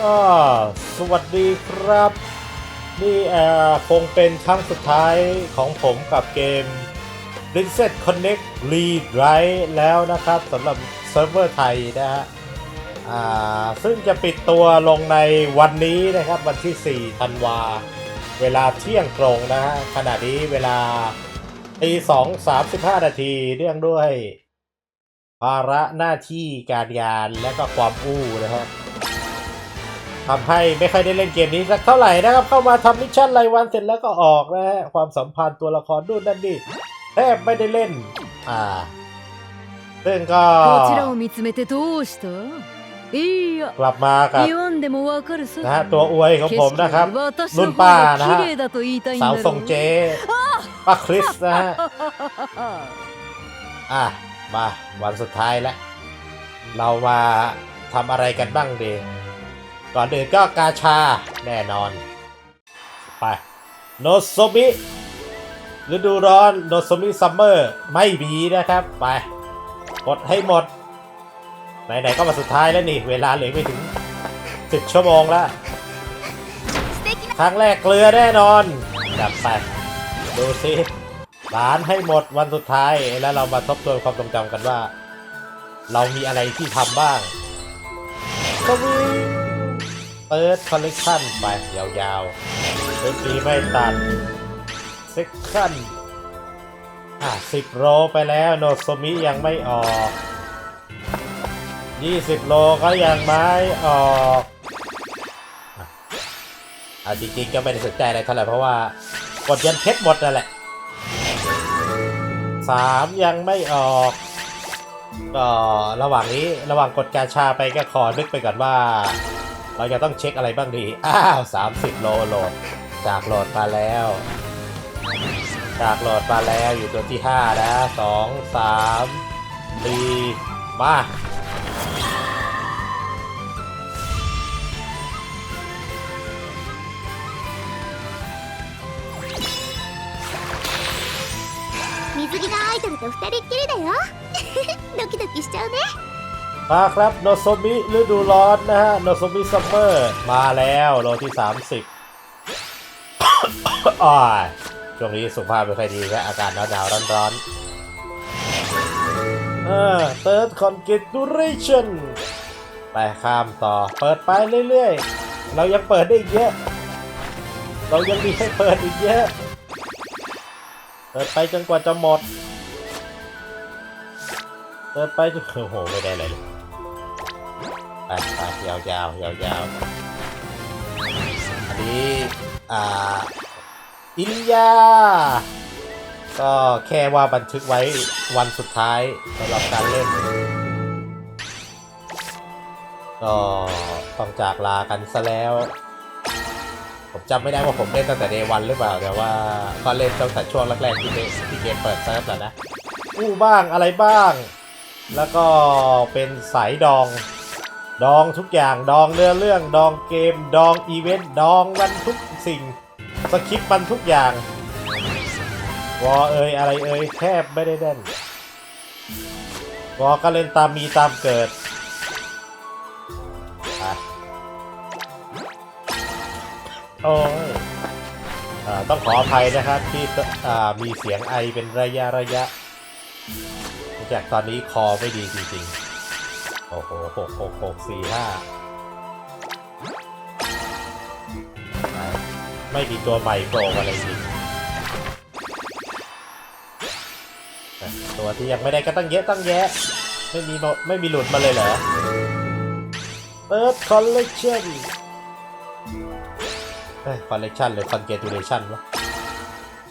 ก็สวัสดีครับ นี่เอ่อคงเป็นครั้งสุดท้ายของผมกับเกม r i n s e t Connect Lead Right แล้วนะครับสำหรับเซิร์ฟเวอร์ไทยนะฮะอ่าซึ่งจะปิดตัวลงในวันนี้นะครับ วันที่ 4 ธันวา เวลาเที่ยงตรงนะฮะขณะนี้เวลาตี2 35นาทีเนื่องด้วยภาระหน้าที่การงานและก็ความอู้นะฮะ ทำให้ไม่ค่อยได้เล่นเกมนี้สักเท่าไหร่นะครับ เข้ามาทำมิชชั่นรายวันเสร็จแล้วก็ออกนะฮะความสัมพันธ์ตัวละครดูนั่นนี่แทบไม่ได้เล่น อ่าซึ่งก็กลับมากับนะฮะตัวอวยของผมนะครับ รุ่นป้านะฮะสาวทรงเจป้าคริสนะฮะอะมาวันสุดท้ายแล้ว เรามาทำอะไรกันบ้างดี ก่อนอื่นก็กาชาแน่นอน ไป โนโซมิฤดูร้อนโนโซมิซัมเมอร์ไม่มีนะครับ ไป กดให้หมด ไหนๆก็มาสุดท้ายแล้วนี่ เวลาเหลือไม่ถึง 10 ชั่วโมงแล้ว ครั้งแรกเกลือแน่นอนจัดไป ดูสิร้านให้หมดวันสุดท้ายแล้วเรามาทบทวนความทรงจำกันว่า เรามีอะไรที่ทำบ้างสวี เปิดคอลเลกชันไปยาวๆเมื่ปีไม่ตัดเซ็กชันอะสิบโลไปแล้วโนโซมิยังไม่ออก 20 โลก็ยังไม่ออกอะจริงๆก็ไม่ได้สนใจอะไรเท่าไหร่เพราะว่ากดยันเพชรหมดนั่นแหละสามยังไม่ออกก็ระหว่างนี้ระหว่างกดกาชาไปก็ขอนึกไปก่อนว่า เราจะต้องเช็คอะไรบ้างดี อ้าว 30 โลโหลด จากโหลดมาแล้ว จากโหลดมาแล้วอยู่ตัวที่ 5 นะ 2 3 4 มา 水着のアイドルと二人っきりだよドキドキしちゃうね มาครับโนโซมิฤดูร้อนนะฮะโนโซมิซัมเมอร์มาแล้วโลที่ 30อ้ายช่วงนี้สุขภาพไม่ค่อยดีครับอากาศหนาวๆร้อนๆเออ third configuration ไปข้ามต่อเปิดไปเรื่อยๆ เรายังเปิดได้อีกเยอะ เรายังมีให้เปิดอีกเยอะ เปิดไปจนกว่าจะหมด เปิดไปจนโอ้โหไม่ได้เลยไปไปยาวยาวยาวยาวอันนี้อ่าอินยา ก็แค่ว่าบันทึกไว้วันสุดท้ายสำหรับการเล่น ก็ต้องจากลากันซะแล้ว ผมจำไม่ได้ว่าผมเล่นตั้งแต่เดวันหรือเปล่า แต่ว่าก็เล่นตั้งแต่ช่วงแรกๆที่เกมที่เกมเปิดเซิร์ฟแล้วนะ อู้บ้างอะไรบ้าง แล้วก็เป็นสายดอง ดองทุกอย่างดองเนื้อเรื่อง ดองเกม ดองอีเวนต์ ดองมันทุกสิ่ง สคริปต์มันทุกอย่าง วอเอยอะไรเอยแทบไม่ได้เล่นวอก็เล่นตามมีตามเกิดโอ้ยอ่าต้องขออภัยนะครับที่อ่ามีเสียงไอเป็นระยะระยะ จากตอนนี้คอไม่ดีจริงๆ โอ้โหหกหกหกสี่ห้าไม่มีตัวใหม่โผล่มาเลยจริงตัวที่ยังไม่ได้ก็ตั้งเยอะตั้งแยะ ไม่มีมาไม่มีหลุดมาเลยเหรอ Third Collection เอ้ย Collection หรือ Congratulation วะ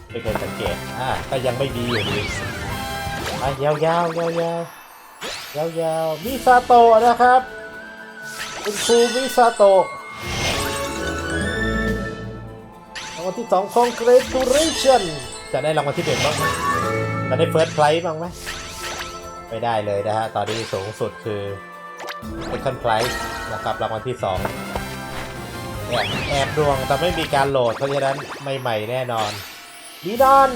ไม่เคยสังเกตอ่าก็ยังไม่ดีอยู่ดี อะยาวยาวยาวยาวยาวยาวมิซาโตะนะครับคุณครูมิซาโตะรางวัลที่สอง Congratulation จะได้รางวัลที่หนึ่งบ้างไหมจะได้ First Prize บ้างไหมไม่ได้เลยนะฮะ ตอนนี้สูงสุดคือ Second Prize นะครับรางวัลที่สองแอบดวงแต่ไม่มีการโหลดเพราะฉะนั้นใหม่แน่นอนดีดอน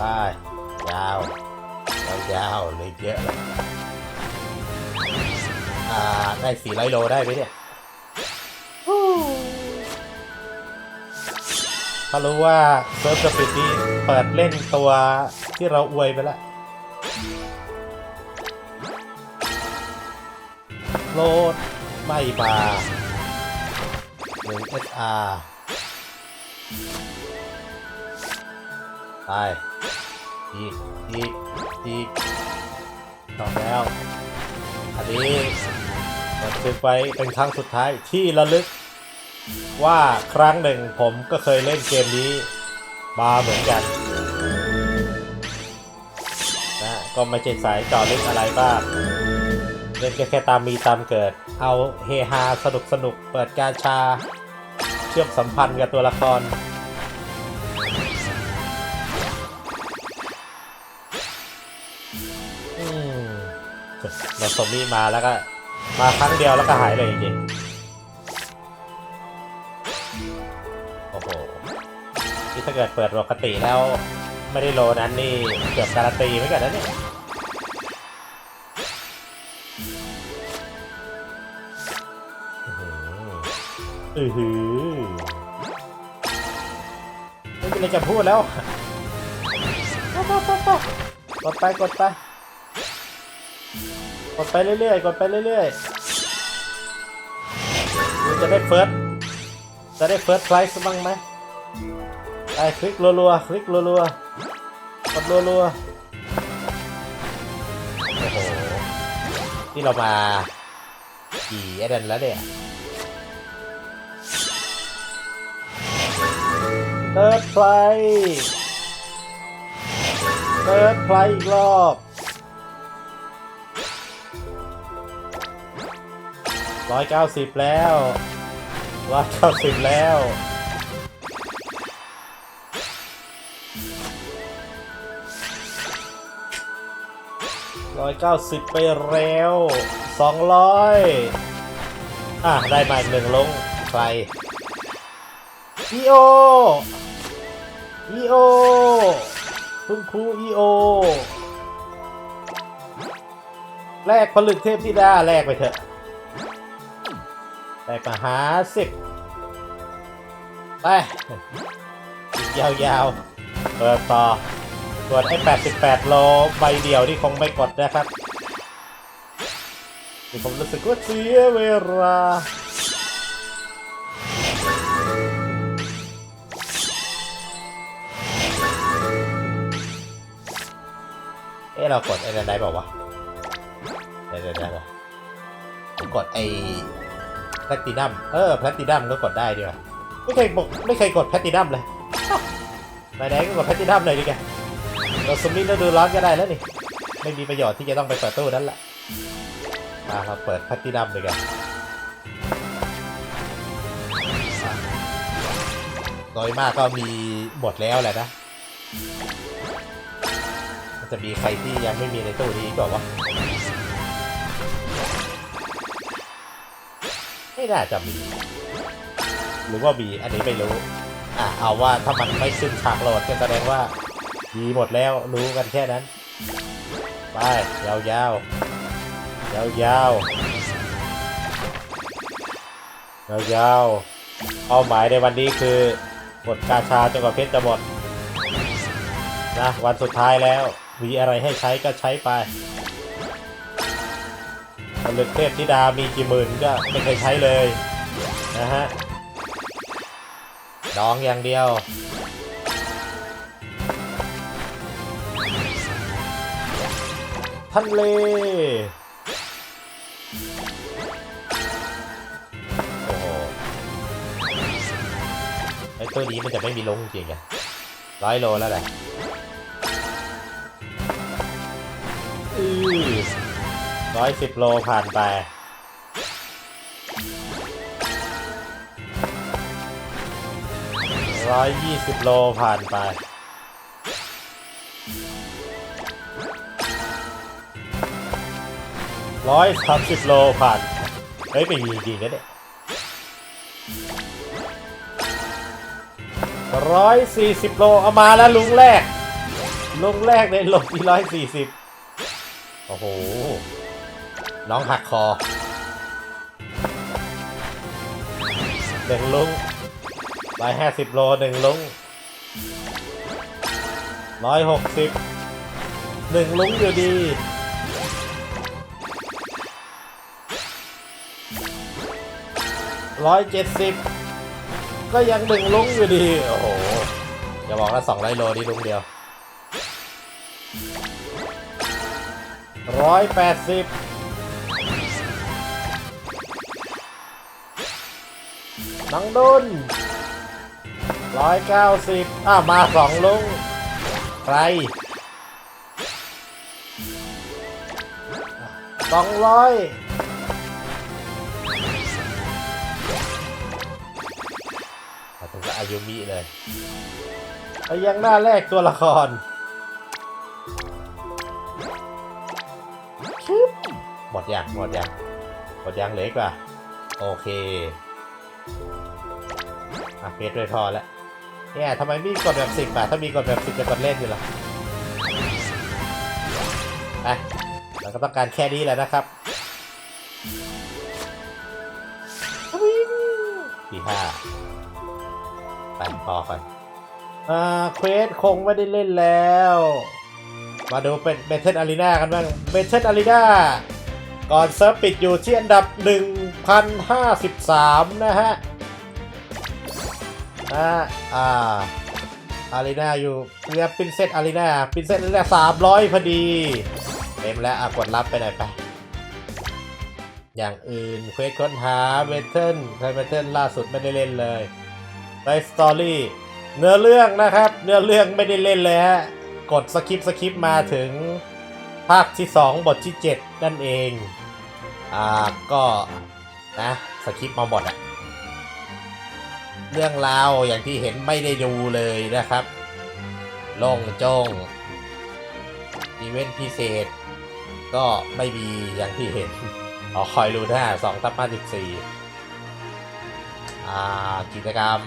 ไปยาวยาวๆเลยเยอะเลยได้สี่ร้อยโลได้ไหมเนี่ยถ้ารู้ว่าเซิร์ฟสปิดนี้เปิดเล่นตัวที่เราอวยไปแล้วโหลดไม่มาหนึ่ง SR ไปอีกอีกอีกต่อแล้วอันนี้บันทึกไว้เป็นครั้งสุดท้ายที่ระลึก ว่าครั้งหนึ่งผมก็เคยเล่นเกมนี้มาเหมือนกันนะก็ไม่ใช่สายจอลึกอะไรบ้างเล่นแค่ตามมีตามเกิด เอาเฮฮาสนุกสนุกเปิดกาชา เชื่อมสัมพันธ์กับตัวละคร เราสมมี่มาแล้วก็ มาครั้งเดียวแล้วก็หายเลยจริงๆโอ้โหนี่ถ้าเกิดเปิดปกติแล้ว ไม่ได้โลนั้นนี่เกือบการันตีไว้กันนะเนี่ยอือหือไม่มีอะไรจะพูดแล้วกดไปกดไป ดไปเรื่อยๆ กดไปเรื่อยๆคุณจะได้เฟิร์สจะได้เฟิร์สไพรส์บ้างไหมไปคลิกรัวๆ คลิกรัวๆ กดรัวๆ โอ้โหที่เรามากี่ไอ้ดันแล้วเนี่ยเติร์ดไพลเติร์ดไพลอีกรอบ ร้อยเก้าสิบแล้วร้อยเก้าสิบแล้วร้อยเก้าสิบไปแล้วสองร้อยอะ ได้มาอีกหนึ่งลงไฟอีโออีโอคุณครูอีโอแลกผลึกเทพธิดาแลกไปเถอะ แลกมาหาสิบไปยาวๆเปิดต่อส่วนไอ้88 โลใบเดียวที่คงไม่กดนะครับที่ผมรู้สึกว่าเสียเวลาเอ๊ะเรากดไอ้นั่นได้เปล่าวะได้ได้ได้ได้ผมกดไอ้ ลตินัมเออแพลตินัมก็กดได้ดีว่ะไม่เคยบอกไม่เคยกดแพลตินัมเลยไปไหนก็กดแพลตินัมเลยดีแกเราสมิธแล้วดูร้อนก็ได้แล้วนี่ไม่มีประโยชน์ที่จะต้องไปเปิดตู้นั้นแหละมาเราเปิดแพลตินัมเลยกันโดยมากก็มีหมดแล้วแหละนะจะมีใครที่ยังไม่มีในตู้นี้ก่อนวะ ไม่น่าจะมีหรือว่ามีอันนี้ไม่รู้ อะเอาว่าถ้ามันไม่ขึ้นฉากโหลดก็แสดงว่ามีหมดแล้วรู้กันแค่นั้น ไป ยาวยาวยาวยาวยาวยาวเป้าหมายในวันนี้คือกดกาชาจนกว่าเพชรจะหมดนะวันสุดท้ายแล้ว มีอะไรให้ใช้ก็ใช้ไป ผลึกเทพธิดามีกี่หมื่นก็ไม่เคยใช้เลยนะฮะดองอย่างเดียวทะเลโอ้โหไอ้ตัวนี้มันจะไม่มีลงจริงอะร้อยโลแล้วแหละ ร้อยสิบโลผ่านไป ร้อยยี่สิบโลผ่านไป ร้อยสามสิบโลผ่าน เฮ้ยไม่มีจริงนะเนี่ยร้อยสี่สิบโล เอามาแล้วลุงแรก ลุงแรกในโลที่ร้อยสี่สิบโอ้โห น้องหักคอหนึ่งลุงร้อยห้าสิบโลหนึ่งลุงร้อยหกสิบหนึ่งลุงอยู่ดีร้อยเจ็ดสิบก็ยังหนึ่งลุงอยู่ดี โอ้โหอย่าบอกนะสองร้อยโลนี่ลุงเดียวร้อยแปดสิบ น้องดุนร้อยเก้าสิบอ้ามาสองลุงใครสองร้อยมาถึงกับอายุมิเลยไปยังหน้าแรกตัวละครชึบหมดยังหมดยังหมดยังเลืออีกว่าโอเค อะเพชรด้วยพอแล้วเนี่ยทำไมไม่กดแบบสิบอะถ้ามีกดแบบสิบจะกดเล่นอยู่หรออะเราก็ต้องการแค่นี้แหละนะครับทีห้าไปพอก่อนอ่าเควสคงไม่ได้เล่นแล้ว มาดูเป็นเบเทนอารีนากันบ้างเบเทนอารีนาก่อนเซิร์ฟปิดอยู่ที่อันดับ 1053 นะฮะ อ่าอ่าอารีนาอยู่เรียกปินเซตอารีนาปินเซตอารีนาสามร้อยพอดี เต็มแล้วอะกดรับไปหน่อยไป อย่างอื่นเควสค้นหาเวทเทิลใครเวทเทิลล่าสุดไม่ได้เล่นเลยไ i สตอรี่เนื้อเรื่องนะครับ เนื้อเรื่องไม่ได้เล่นเลยฮะกดสคิปสคิปมาถึงภาคที่ 2 บทที่ 7 นั่นเอง อ่า ก็นะสคิปมาหมดอะ เรื่องราวอย่างที่เห็นไม่ได้ดูเลยนะครับล่งจ้งอีเวนต์พิเศษ ก็ไม่มีอย่างที่เห็นอ๋อคอยดูหน้าสองทับห้าสิบสี่อ่ากิจกรรม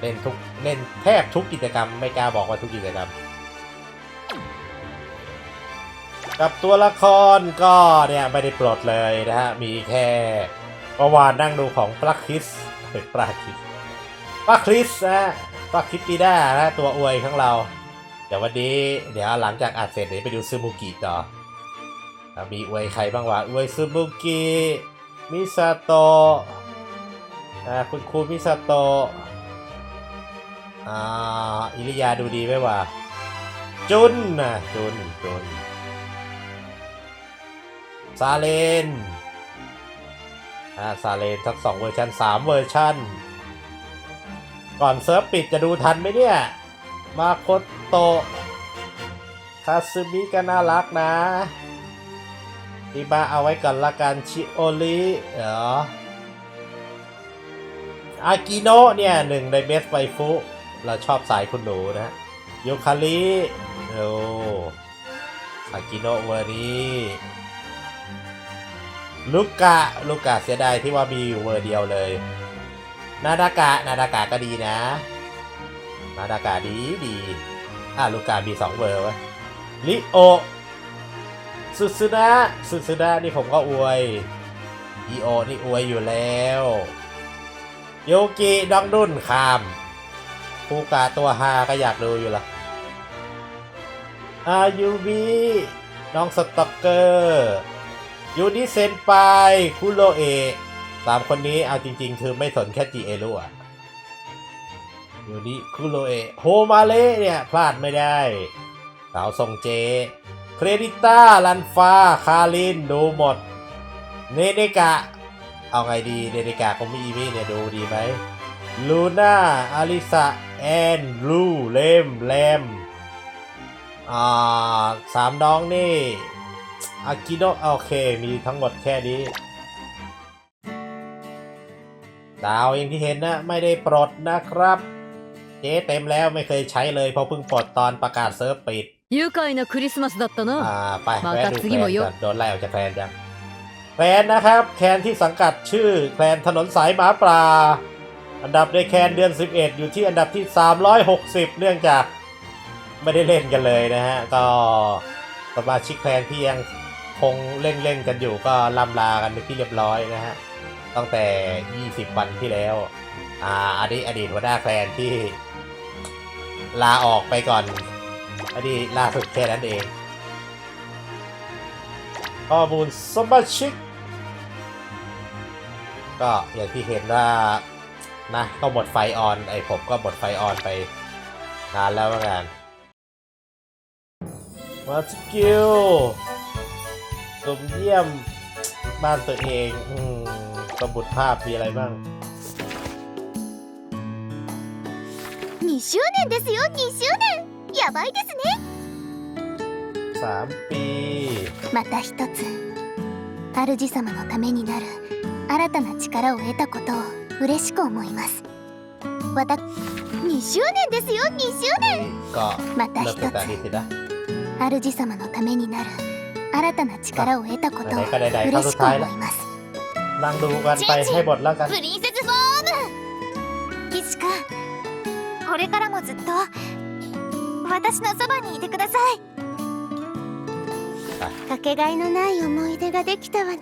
เล่นทุกเล่นแทบทุกกิจกรรมไม่กล้าบอกว่าทุกกิจกรรม กับตัวละครก็เนี่ยไม่ได้ปลดเลยนะฮะ มีแค่ประวานนั่งดูของปลักคิสเป็นปลักคิส ป้าคริสนะป้าคริสปีด้านะตัวอวยของเรา เดี๋ยววันนี้เดี๋ยวหลังจากอัดเสร็จเดี๋ยวไปดูซูมูกิต่อมีอวยใครบ้างวะอวยซูมูกิมิซาโตะคุณครูมิซาโตะอ่าอิริยาดูดีไหมวะจุนนะจุนจุนซาเลนอ่าซาเลนทั้งสองเวอร์ชันสามเวอร์ชัน ก่อนเซิร์ฟปิดจะดูทันไหมเนี่ย มาโคโตะคาซึมิก็น่ารักนะทีบาเอาไว้ก่อนละกันชิโอริเหรออากิโนะเนี่ยหนึ่งในเบสไวฟุ เราชอบสายคุณหนูนะโยคาริโอ้อากิโนะเวอร์นี้ลูกกะลูกกะเสียดายที่ว่ามีอยู่เวอร์เดียวเลย นาดากะนาดากะก็ดีนะ นาดากะดีดีอะลูกามีสองเบอร์วะลิโอสุสุนะสุสุนะนี่ผมก็อวยอีโอนี่อวยอยู่แล้วโยกิดองดุนคามคูกาตัวฮาก็อยากดูอยู่ละอายูบีน้องสต็อกเกอร์ยูนิเซนไปคุโรเอะ สามคนนี้เอาจริง ๆ คือไม่สนแค่จีเอรุอะอยู่นี่คุโรเอะโฮมาเลเนี่ย พลาดไม่ได้ สาวทรงเจ เครดิต้าลันฟ้า คาริน ดูหมด เนเนกะ เอาไงดี เนเนกะของมีอีมี่เนี่ย ดูดีไหมลูน่าอาริสะแอนลูเลมแลมอ่าสามน้องนี่อากิโนะโอเค มีทั้งหมดแค่นี้ ดาวอย่างที่เห็นนะ ไม่ได้ปลดนะครับ เจ๊เต็มแล้วไม่เคยใช้เลยเพราะเพิ่งปลดตอนประกาศเซิร์ฟปิด 愉快なクリスマスだったな อ่า ไป มา แวะ ตัด ดู 次 แคล も น よ ก่อนโดนไล่ออกจากแคลนจังแคลนนะครับ แคลนที่สังกัดชื่อแคลนถนนสายหมาป่า อันดับในแคลนเดือน 11 อยู่ที่อันดับที่ 360 เนื่องจากไม่ได้เล่นกันเลยนะฮะ ก็สมาชิกแคลนที่ยังคงเล่นเล่นๆกันอยู่ก็ล่ำลากันเป็นที่เรียบร้อยนะฮะ ตั้งแต่ 20 วันที่แล้ว อ่าอันนี้อดีตหัวหน้าแคลนที่ ลาออกไปก่อน อันนี้ล่าสุดแค่นั้นเอง ข้อมูลสมาชิก ก็อย่างที่เห็นว่านะก็หมดไฟออน ไอผมก็หมดไฟออนไปนานแล้วเหมือนกันมาสกิลสมเยี่ยมบ้านตัวเอง อืม สมุดภาพมีอะไรบ้าง 2周年ですよ2周年やばいですねสามปี また一つ主様のためになる新たな力を得たことを嬉しく思いますわた2周年ですよ2周年 ก็ また เริ่ 一 มตั้งแต่นี้สินะ つ主様のためになる新たな力を得たことをไหนๆก็ไหนๆครั้ง 嬉 สุ し ด く ท้าย 思 แล้ว います นั่งดูกันไปให้หมดแล้วกัน プリンセスフォーム岸君これからもずっと私のそばにいてくださいかけがえのない思い出ができたわね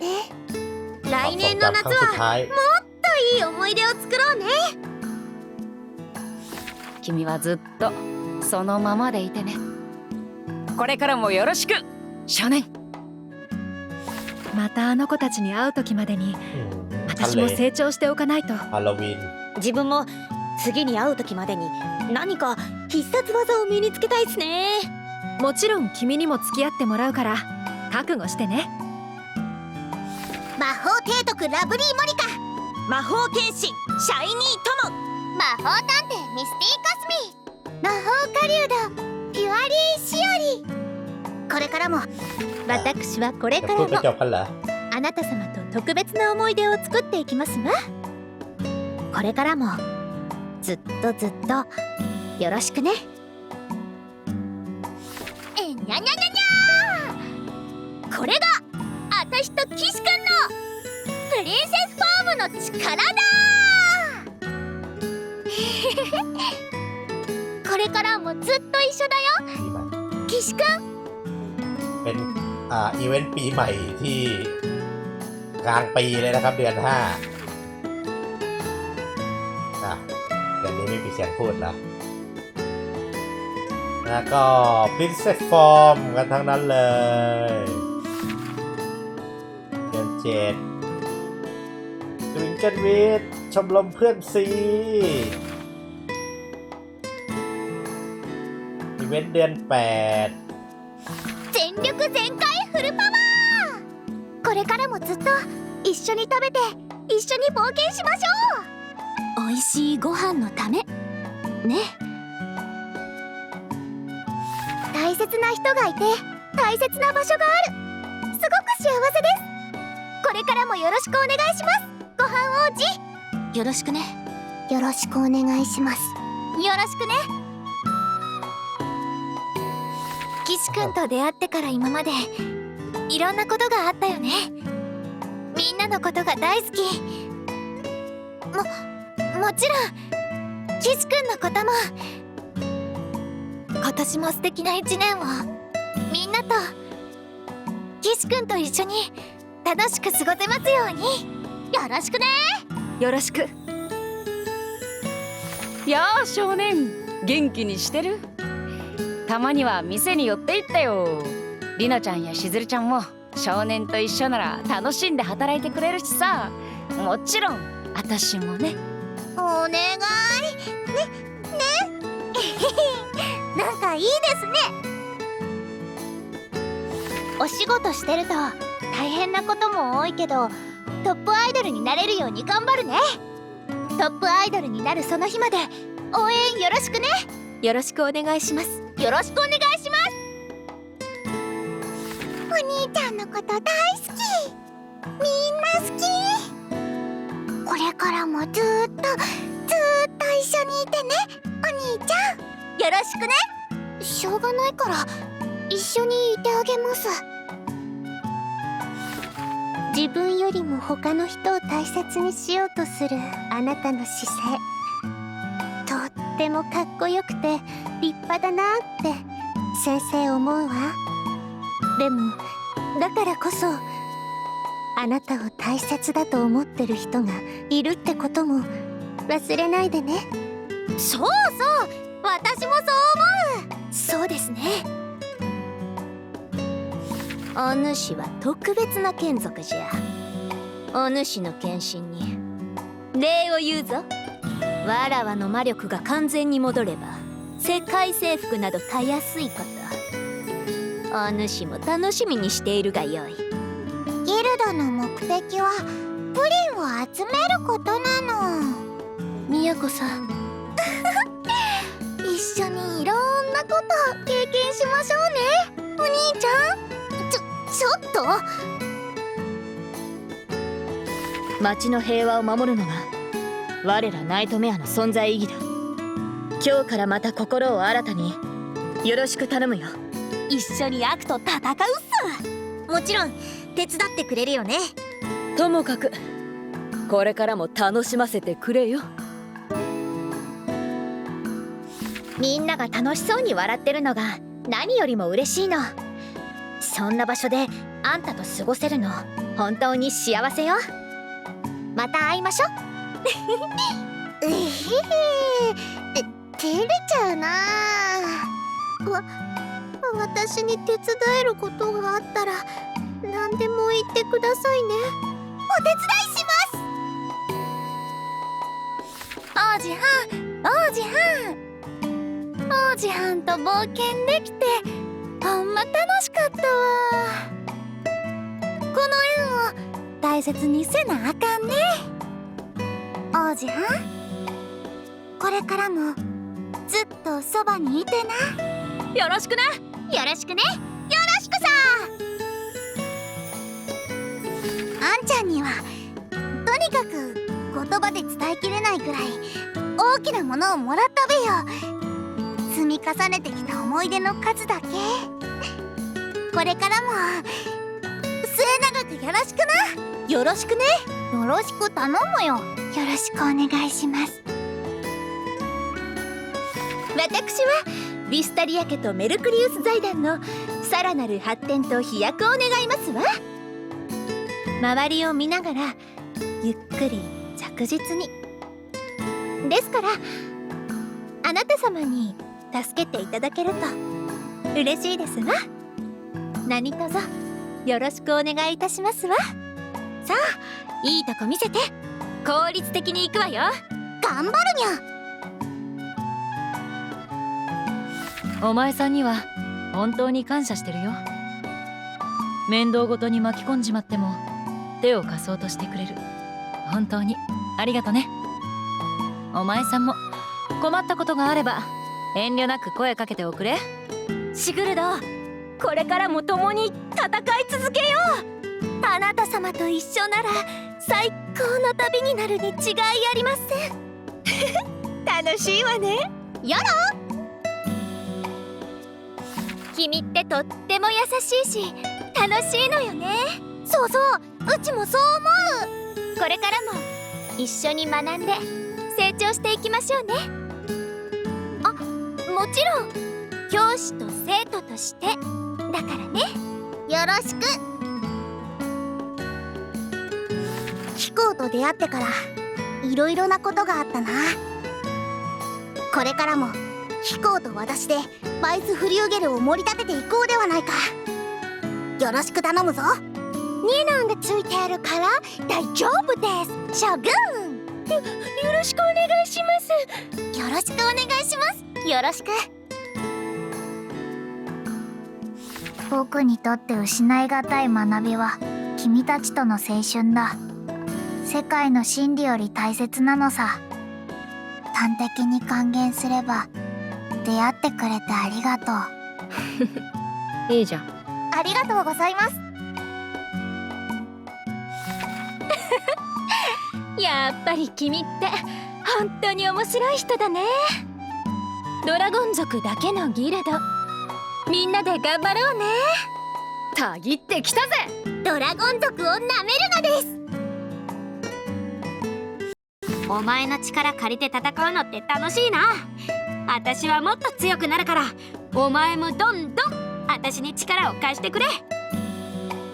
来年の夏 ครั้งสุด は ท้าย いい思い出を作ろうね君はずっとそのままでいてねこれからもよろしく少年 またあの子たちに会う時までに私も成長しておかないと。自分も次に会う時までに何か必殺技を身につけたいっすね。もちろん君にも付き合ってもらうから覚悟してね。魔法提督ラブリーモリカ。魔法剣士シャイニートモ。魔法探偵ミスティーコスミ。魔法狩人ピュアリーシオリ。これからも私はこれからもあなた様と特別な思い出を作っていきますわ。これからもずっとずっとよろしくね。えにゃにゃにゃにゃこれがあたしと岸くんのプリンセスフォームの力だ これからもずっと一緒だよ。岸くん เป็นอีเวนต์ปีใหม่ที่กลางปีเลยนะครับเดือนห้าเดือนนี้ไม่มีเสียงพูดแล้วแล้วก็ Princess Form กันทั้งนั้นเลย เดือนเจ็ดทวิงเกิลวิทชมรมเพื่อนซีอีเวนต์เดือนแปด 全力全開フルパワーこれからもずっと一緒に食べて一緒に冒険しましょう。美味しいご飯のため。ね。大切な人がいて大切な場所がある。すごく幸せです。これからもよろしくお願いします。ご飯王子。よろしくね。よろしくお願いしますよろしくね岸くんと出会ってから今までいろんなことがあったよね。みんなのことが大好き。ももちろん岸くんのことも。今年も素敵な一年をみんなと岸くんと一緒に楽しく過ごせますように。よろしくね。よろしく。やあ少年。元気にしてる？たまには店に寄っていったよ。りなちゃんやしずるちゃんも少年と一緒なら楽しんで働いてくれるしさ。もちろん私もね。お願い。ねね。なんかいいですね。お仕事してると大変なことも多いけどトップアイドルになれるように頑張るね。トップアイドルになるその日まで応援よろしくね。よろしくお願いしますよろしくお願いします。お兄ちゃんのこと大好き。みんな好き。これからもずーっとずーっと一緒にいてねお兄ちゃん。よろしくね。しょうがないから一緒にいてあげます。自分よりも他の人を大切にしようとするあなたの姿勢てもかっこよくて立派だなって先生思うわ。でもだからこそあなたを大切だと思ってる人がいるってことも忘れないでね。そうそう私もそう思う。そうですね。お主は特別な眷属じゃ。お主の献身に礼を言うぞ。わらわの魔力が完全に戻れば世界征服などたやすいこと。お主も楽しみにしているがよい。ギルドの目的はプリンを集めることなの。みやこさん。一緒にいろんなことを経験しましょうね。お兄ちゃん。ちょちょっと。町の平和を守るのが我らナイトメアの存在意義だ。今日からまた心を新たによろしく頼むよ。一緒に悪と戦うっすもちろん手伝ってくれるよね。ともかくこれからも楽しませてくれよ。みんなが楽しそうに笑ってるのが何よりも嬉しいの。そんな場所であんたと過ごせるの本当に幸せよ。また会いましょ。う えへへて照れちゃうなわ私に手伝えることがあったら何でも言ってくださいね。お手伝いします。王子はん王子はん。王子はんと冒険できてほんま楽しかったわ。この縁を大切にせなあかんね。王子はんこれからもずっとそばにいてな。よろしくねよろしくね。よろしくさ。あんちゃんにはとにかく言葉で伝えきれないくらい大きなものをもらったべよ。積み重ねてきた思い出の数だけ。これからも末永くよろしくな。よろしくね。よろしく頼むよよろしくお願いします。私はビスタリア家とメルクリウス財団のさらなる発展と飛躍を願いますわ。周りを見ながらゆっくり着実に。ですからあなた様に助けていただけると嬉しいですわ。何卒よろしくお願いいたしますわ。さあいいとこ見せて。効率的に行くわよ。頑張るにゃ。お前さんには本当に感謝してるよ。面倒ごとに巻き込んじまっても手を貸そうとしてくれる。本当にありがとね。お前さんも困ったことがあれば遠慮なく声かけておくれ。シグルドこれからも共に戦い続けよう。あなた様と一緒なら最高の旅になるに違いありません。楽しいわね。やろ君ってとっても優しいし楽しいのよね。そうそううちもそう思これからも一緒に学んで成長していきましょうね。あもちろん教師と生徒として。だからね。うよろしくヒコと出会ってからいろいろなことがあったな。これからもヒコと私でバイスフリューゲルを盛り立てていこうではないか。よろしく頼むぞ。2なんでついてあるから大丈夫です。将軍。よよろしくお願いします。よろしくお願いします。よろしく。僕にとって失いがたい学びは君たちとの青春だ世界の真理より大切なのさ。端的に還元すれば出会ってくれてありがとう。いいじゃん。ありがとうございます。やっぱり君って本当に面白い人だね。ドラゴン族だけのギルド。みんなで頑張ろうね。たぎってきたぜ。ドラゴン族をなめるのですお前の力借りて戦うのって楽しいな私はもっと強くなるからお前もどんどん私に力を貸してくれ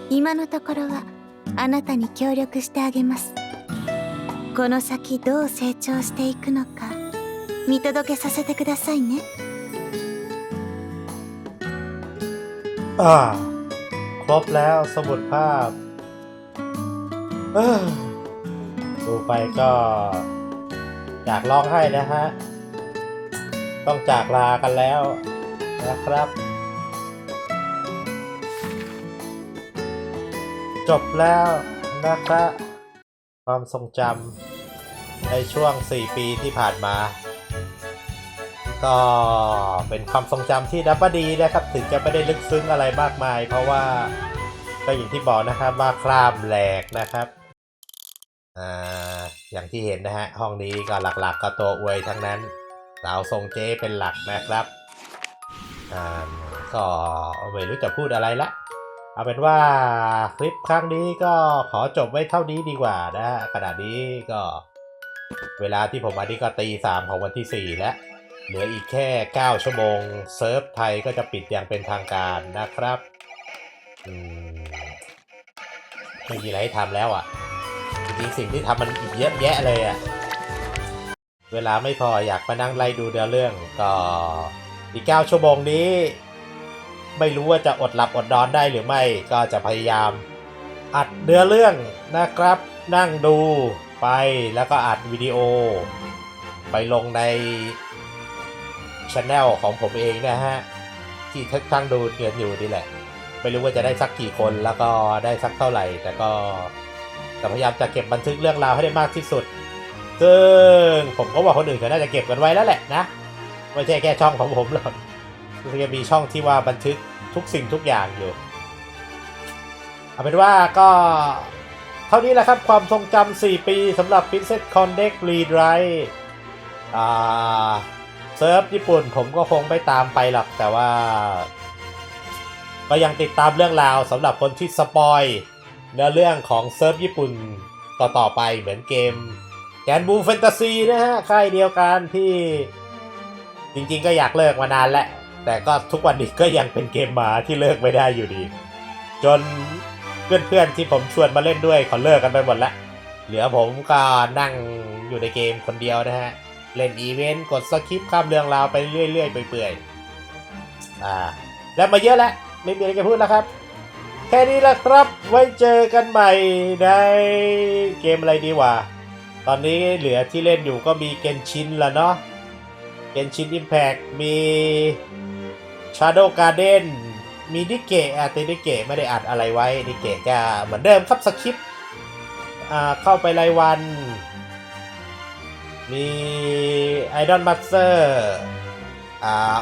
今のところはあなたに協力してあげます この先どう成長していくのか見届けさせてくださいね อ่า ครบแล้วสมุดภาพเอ้อ ดูไปก็อยากร้องไห้นะฮะ ต้องจากลากันแล้วนะครับ จบแล้วนะครับความทรงจำในช่วง 4 ปีที่ผ่านมา ก็เป็นความทรงจำที่นับว่าดีนะครับ ถึงจะไม่ได้ลึกซึ้งอะไรมากมาย เพราะว่าก็อย่างที่บอกนะครับว่าครามแหลกนะครับ อ่าอย่างที่เห็นนะฮะ ห้องนี้ก็หลักๆ ก็ตัวอวยทั้งนั้น สาวทรงเจ๊เป็นหลักนะครับอ่าก็ไม่รู้จะพูดอะไรละเอาเป็นว่าคลิปครั้งนี้ก็ขอจบไว้เท่านี้ดีกว่านะฮะขณะนี้ก็ เวลาที่ผมมานี่ก็ตีสามของวันที่ 4 แล้ว เหลืออีกแค่ 9 ชั่วโมง เซิร์ฟไทยก็จะปิดอย่างเป็นทางการนะครับมไม่มีอะไรให้ทำแล้วอะ่ะ จริงสิ่งที่ทำมันอีกเยอะแยะเลยอะ่ะเวลาไม่พออยากมานั่งไล่ดูเนื้อเรื่องก็อีก9ชั่วโมงนี้ ไม่รู้ว่าจะอดหลับอดนอนได้หรือไม่ก็จะพยายาม อัดเนื้อเรื่องนะครับ นั่งดูไปแล้วก็อัดวิดีโอ ไปลงในช anel ของผมเองนะฮะ ที่ทั้งดูเดือนอยู่นี่แหละ ไม่รู้ว่าจะได้สักกี่คนแล้วก็ได้สักเท่าไหร่แต่ก็ จะพยายามจะเก็บบันทึกเรื่องราวให้ได้มากที่สุด ซึ่งผมก็ว่าคนอื่นก็น่าจะเก็บกันไว้แล้วแหละนะ ไม่ใช่แค่ช่องของผมหรอกจะมีช่องที่ว่าบันทึกทุกสิ่งทุกอย่างอยู่ เอาเป็นว่าก็เท่านี้แหละครับความทรงจำ4 ปีสำหรับ Princess Connect Redrive เซิร์ฟญี่ปุ่นผมก็คงไม่ตามไปหรอกแต่ว่า ก็ยังติดตามเรื่องราวสำหรับคนที่สปอย เนื้อเรื่องของเซิร์ฟญี่ปุ่นต่อๆไปเหมือนเกมแกนบูแฟนตาซีนะฮะค่ายเดียวกันที่จริงๆก็อยากเลิกมานานแล้วแต่ก็ทุกวันนี้ก็ยังเป็นเกมหมาที่เลิกไม่ได้อยู่ดี จนเพื่อนๆที่ผมชวนมาเล่นด้วยเขาเลิกกันไปหมดละเหลือผมก็นั่งอยู่ในเกมคนเดียวนะฮะ เล่นอีเวนต์กดสคริปข้ามเรื่องราวไปเรื่อยๆเปื่อยๆอ่าแล้วมาเยอะแล้วไม่มีอะไรจะพูดแล้วครับ แค่นี้ละครับ ไว้เจอกันใหม่ในเกมอะไรดีวะตอนนี้เหลือที่เล่นอยู่ก็มีเกนชินละเนาะ เกนชินอิมแพกมี Shadow Garden มีดิเกะอะแต่ดิเกะไม่ได้อัดอะไรไว้ดิเกะก็เหมือนเดิมครับสคริปต์เข้าไปรายวัน มีไอดอนมัตเซอร์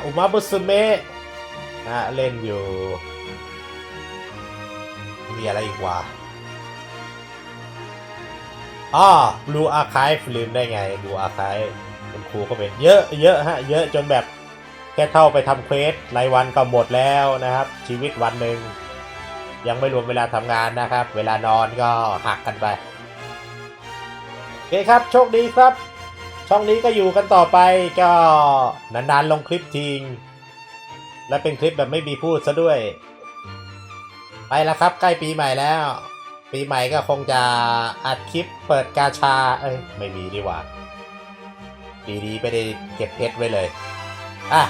อุมาบุสุเมะเล่นอยู่ มีอะไรอีกวะอ๋อ Blue Archive ลืมได้ไง Blue Archive คุณครูก็เป็นเยอะเยอะฮะ เยอะจนแบบแค่เท่าไปทำเควสรายวันก็หมดแล้วนะครับ ชีวิตวันหนึ่งยังไม่รวมเวลาทำงานนะครับ เวลานอนก็หักกันไปโอเคครับโชคดีครับ ช่องนี้ก็อยู่กันต่อไปก็นานๆลงคลิปทิ้งและเป็นคลิปแบบไม่มีพูดซะด้วย แล้วครับ ใกล้ปีใหม่แล้ว ปีใหม่ก็คงจะอัดคลิปเปิดกาชา เอ้ย ไม่มีดีกว่าปีนี้ไม่ได้เก็บเพชรไว้เลย อะ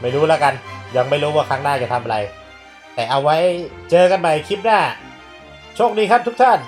ไม่รู้แล้วกัน ยังไม่รู้ว่าครั้งหน้าจะทำอะไร แต่เอาไว้เจอกันใหม่คลิปหน้า โชคดีครับทุกท่าน